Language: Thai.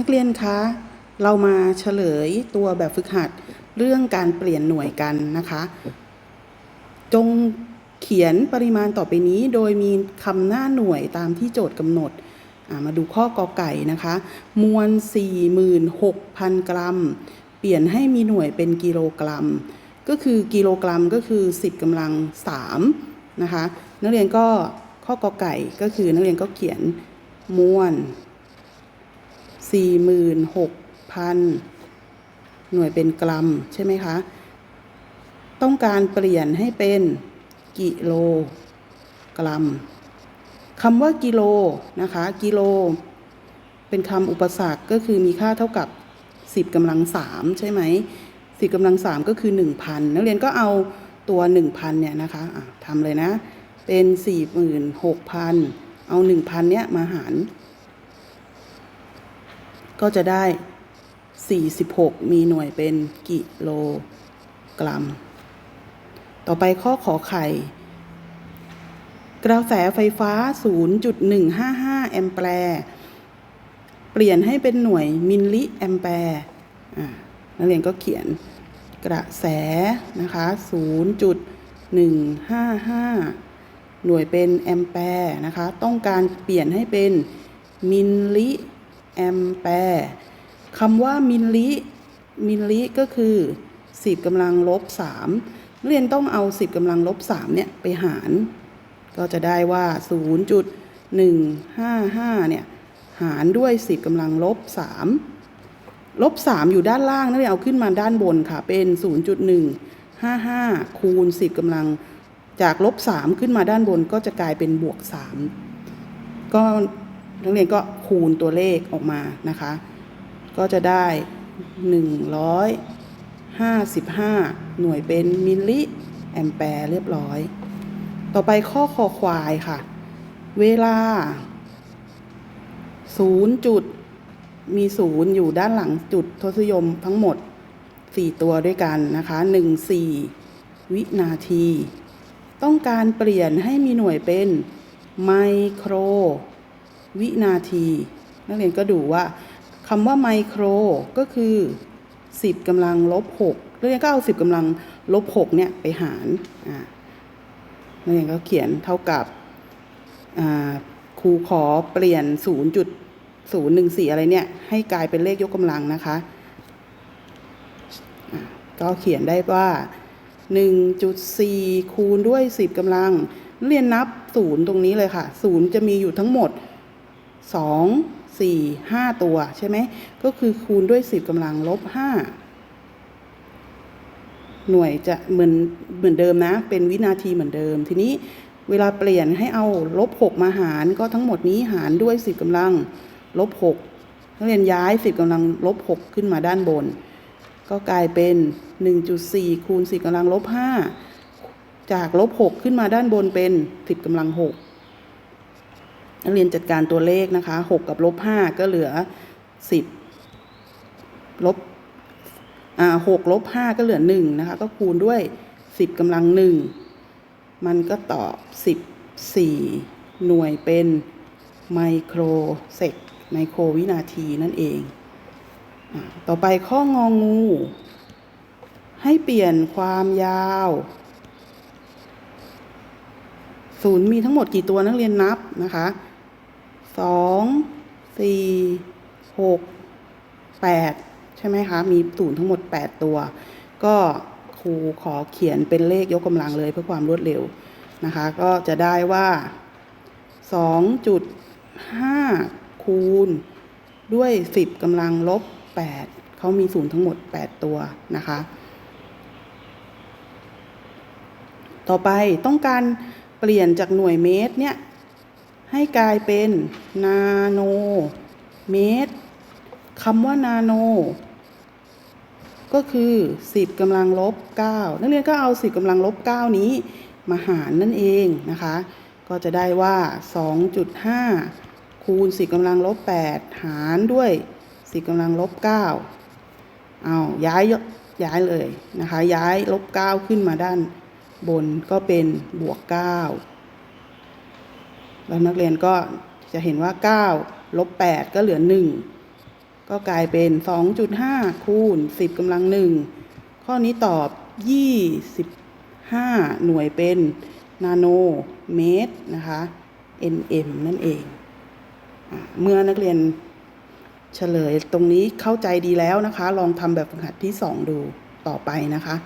นักเรียนคะ เรามาเฉลยตัวแบบฝึกหัดเรื่องการเปลี่ยนหน่วยกันนะคะ จงเขียนปริมาณต่อไปนี้ โดยมีคำหน้าหน่วยตามที่โจทย์กำหนด มาดูข้อกอไก่นะคะ มวล 46,000 กรัม เปลี่ยนให้มีหน่วยเป็นกิโลกรัม ก็คือกิโลกรัมก็คือ 10กำลัง3นะคะ นักเรียนก็ข้อกอไก่ก็คือนักเรียนก็เขียนมวล 46,000 หน่วยเป็นกรัมใช่ไหมคะ ต้องการเปลี่ยนให้เป็นกิโลกรัมคำว่ากิโลนะคะ กิโล เป็นคำอุปสรรคก็คือมีค่าเท่ากับ 10กำลัง3ใช่ไหม10กำลัง3ก็คือ 1,000 นักเรียนก็เอาตัว 1,000 เนี่ยนะคะะทำเลยนะ เป็น 46,000 เอา 1,000 เนี่ยมาหาร ก็จะได้ 46 มีหน่วยเป็นกิโลกรัม ต่อไปข้อขอไข่ กระแสไฟฟ้า 0.155 แอมแปร์เปลี่ยนให้เป็นหน่วยมิลลิแอมแปร์นักเรียนก็เขียนกระแสนะคะ 0.155 หน่วยเป็นแอมแปร์นะคะ ต้องการเปลี่ยนให้เป็นมิลลิ แอมแปร์คำว่ามิลลิมิลลิก็คือ 10กำลังลบ3เรียนต้องเอา 10กำลังลบ3เนี่ยไปหาร ก็จะได้ว่า 0.155เนี่ยหารด้วย 10กำลังลบ3ลบ3อยู่ด้านล่างนักเรียนเอาขึ้นมาด้านบนค่ะ เป็น 0.155 คูณ 10กำลังจากลบ3ขึ้นมาด้านบนก็จะกลายเป็นบวก 3 ก็ นักเรียนก็คูณตัวเลขออกมานะคะ ก็จะได้ 155 หน่วยเป็นมิลลิแอมแปร์เรียบร้อย ต่อไปข้อคอควายค่ะ เวลา 0 จุดมี 0 อยู่ด้านหลังจุดทศนิยมทั้งหมด 4 ตัวด้วยกันนะคะ 1 4 วินาที ต้องการเปลี่ยนให้มีหน่วยเป็นไมโคร วินาที นักเรียนก็ดูว่าคำว่าไมโครก็คือ 10กำลังลบ6นักเรียนก็เอา 10กำลังลบ6เนี่ยไปหารนักเรียนก็เขียนเท่ากับครูขอเปลี่ยน 0.014 อะไรเนี่ย ให้กลายเป็นเลขยกกำลังนะคะก็เขียนได้ว่า 1.4 คูณด้วย 10กำลังนักเรียนนับ 0 ตรงนี้เลยค่ะ 0 จะมีอยู่ทั้งหมด 2 4 5ตัวใช่ไหมก็คือคูณด้วย10กำลังลบ5หน่วยจะเหมือนเหมือนเดิมนะ เป็นวินาทีเหมือนเดิม ทีนี้เวลาเปลี่ยนให้เอาลบ6มาหารก็ทั้งหมดนี้หารด้วย10กำลังลบ6นักเรียนย้าย10กำลังลบ6ขึ้นมาด้านบน ก็กลายเป็น1.4คูณ10กำลังลบ5จากลบ6ขึ้นมาด้านบนเป็น10กำลัง6 นักเรียนจัดการตัวเลขนะคะ6กับลบ5ก็เหลือ 10ลบอ่า6ลบ5ก็เหลือ1นะคะ ก็คูณด้วย 10กำลัง1มันก็ตอบ 14 หน่วยเป็นไมโครเซกไมโครวินาทีนั่นเองอต่อไปข้ององู ให้เปลี่ยนความยาวศูนย์มีทั้งหมดกี่ตัวนักเรียนนับนะคะ สองสี่หกแปดใช่ไหมคะ มีศูนย์ทั้งหมดแปดตัว ก็ครูขอเขียนเป็นเลขยกกำลังเลยเพื่อความรวดเร็วนะคะ ก็จะได้ว่าสองจุดห้าคูณด้วยสิบกำลังลบแปดเขามีศูนย์ทั้งหมดแปดตัวนะคะ ต่อไปต้องการเปลี่ยนจากหน่วยเมตรเนี่ย ให้กลายเป็นนาโนเมตรคำว่านาโน ก็คือ 10กำลังลบ 9 นักเรียนก็เอา 10กำลังลบ 9 นี้มาหารนั่นเองนะคะ ก็จะได้ว่า 2.5 คูณ 10กำลังลบ 8 หารด้วย 10กำลังลบ 9 เอาย้ายย้ายเลยนะคะ ย้ายลบ 9 ขึ้นมาด้านบนก็เป็นบวก 9 แล้วนักเรียนก็จะเห็นว่า9ลบ8ก็เหลือ 1 ก็กลายเป็น 2.5 คูณ 10กำลังหนึ่งข้อนี้ตอบ 25 หน่วยเป็นนาโนเมตรนะคะ nm นั่นเอง เมื่อนักเรียนเฉลยตรงนี้เข้าใจดีแล้วนะคะ ลองทำแบบฝึกหัดที่ 2 ดูต่อไปนะคะ